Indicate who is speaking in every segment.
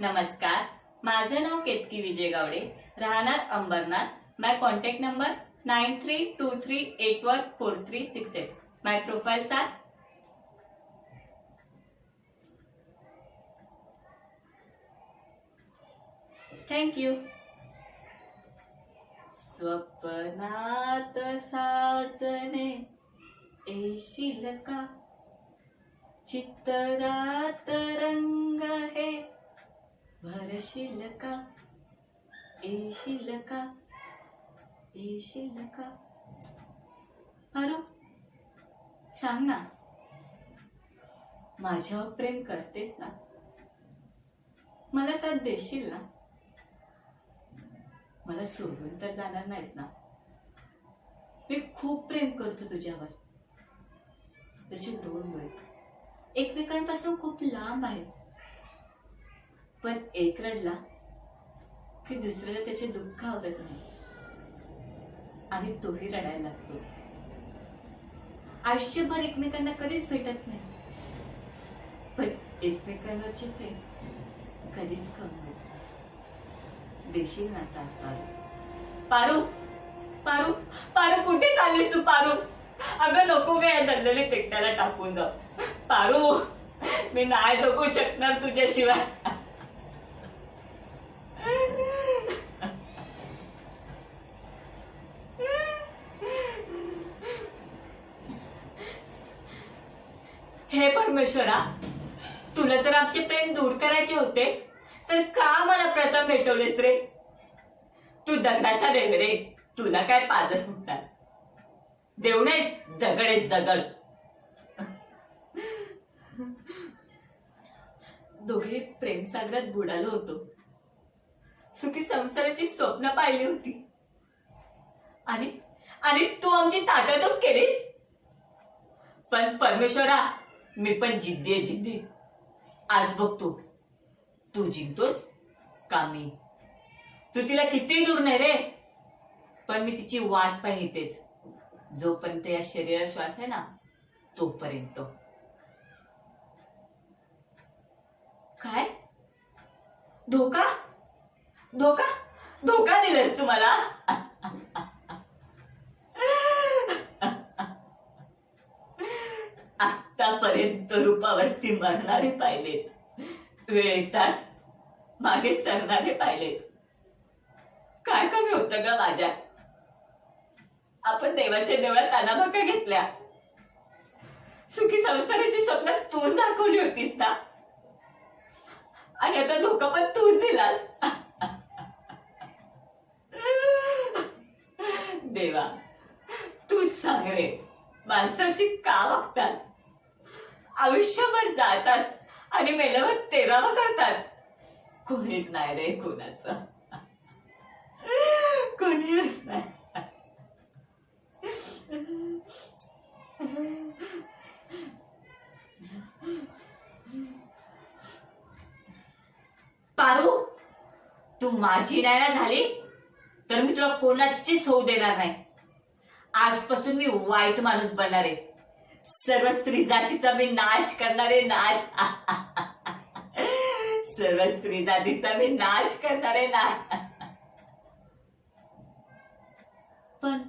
Speaker 1: नमस्कार. माझं नाव केतकी विजय गावडे राहणार Ambernath. My contact number nine three two three eight one four three six eight my profile are thank you स्वप्नात साजणे येशील का चित्रात रंग हे. भरशील का येशील का येशील का अरे सांग ना. माझ्यावर प्रेम करतेस ना? मला साथ देशील ना? मला सोडून तर जाणार नाहीस ना? मी खूप प्रेम करतो तुझ्यावर. जसे दोन वय एकमेकांपासून खूप लांब आहेत. पण एक रडला की दुसऱ्याला त्याचे दुःख आवडत नाही. आणि तोही रडायला लागतो. आयुष्यभर एकमेकांना कधीच भेटत नाही. पण एकमेकांवरचे प्रेम कधीच कमी होत देशील ना साथ पारू. पारू पारू पारू कुठे चाललीस तू पारू? अगं नको गे या दल्लली पेट्याला टाकून जाऊ. पारू मी नाही जगू शकणार तुझ्याशिवाय. हे परमेश्वरा तुला जर आमचे प्रेम दूर करायचे होते तर का मला प्रथम भेटवलेस रे? तू दगडाचा देव रे तुला काय पाजर फुटणार देव नाहीस दगडेच दगड. दोघे प्रेमसागरात बुडालो होतो. सुखी संसाराची स्वप्न पाहिली होती. आणि आणि तू आमची ताटातून केलीस? पण परमेश्वरा मी पण जिद्दी आहे जिद्दी. आज बघतो तू. जिंकतोस का मी? तू तिला किती दूर नाही रे. पण मी तिची वाट पाहितेच जोपर्यंत या शरीरात श्वास आहे ना तोपर्यंत. काय? धोका? धोका? धोका दिलास तुम्हाला आतापर्यंत मरणारे पाहिलेत. वेळ येताच मागे सरणारे पाहिलेत. काय कमी होतं ग माझ्या आपण देवाच्या देवळात तानाभाका घेतल्या. सुखी संसाराची स्वप्न तूच दाखवली होतीस ना? आणि आता धोका पण तूच दिलास. देवा तू सांग रे माणसाशी का वागतात? आयुष्यभर जातात आणि मेल्यावर तेरावा करतात. कोणीच नाही रे कोणाचं. कोणीच नाही. पारू तू माझी नाही ना झाली तर मी तुला कोणाचीच होऊ देणार नाही. आजपासून मी वाईट माणूस बनणार आहे. सर्व स्त्री जातीचा मी नाश करणारे नाश. सर्व स्त्री जातीचा मी नाश करणारे नाश. पण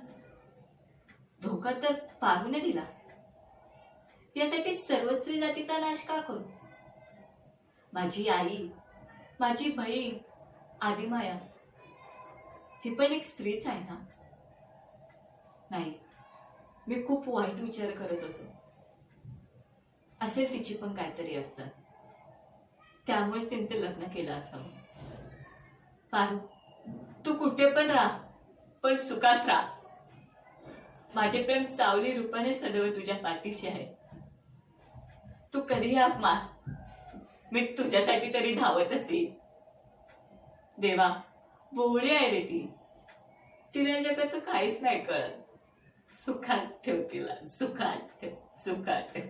Speaker 1: धोका तर पारूने दिला. यासाठी सर्व स्त्री जातीचा नाश का करू? माझी आई माझी बहीण आदिमाया ही पण एक स्त्रीच आहे ना? नाही. मी खूप वाईट विचार करत होतो. असेल तिची पण काहीतरी अडचण. त्यामुळेच तिने ते लग्न केलं असावं पारू तू कुठे पण राह पण सुखात राह. माझे प्रेम सावली रूपाने सदैव तुझ्या पाठीशी आहे. तू कधी हाक मार. मी तुझ्यासाठी तरी धावतच येईल देवा बोवळी आहे रे ती. तिला जगाचं काहीच नाही कळत. सुखात ठेव तिला सुखात ठेव सुखात ठेव.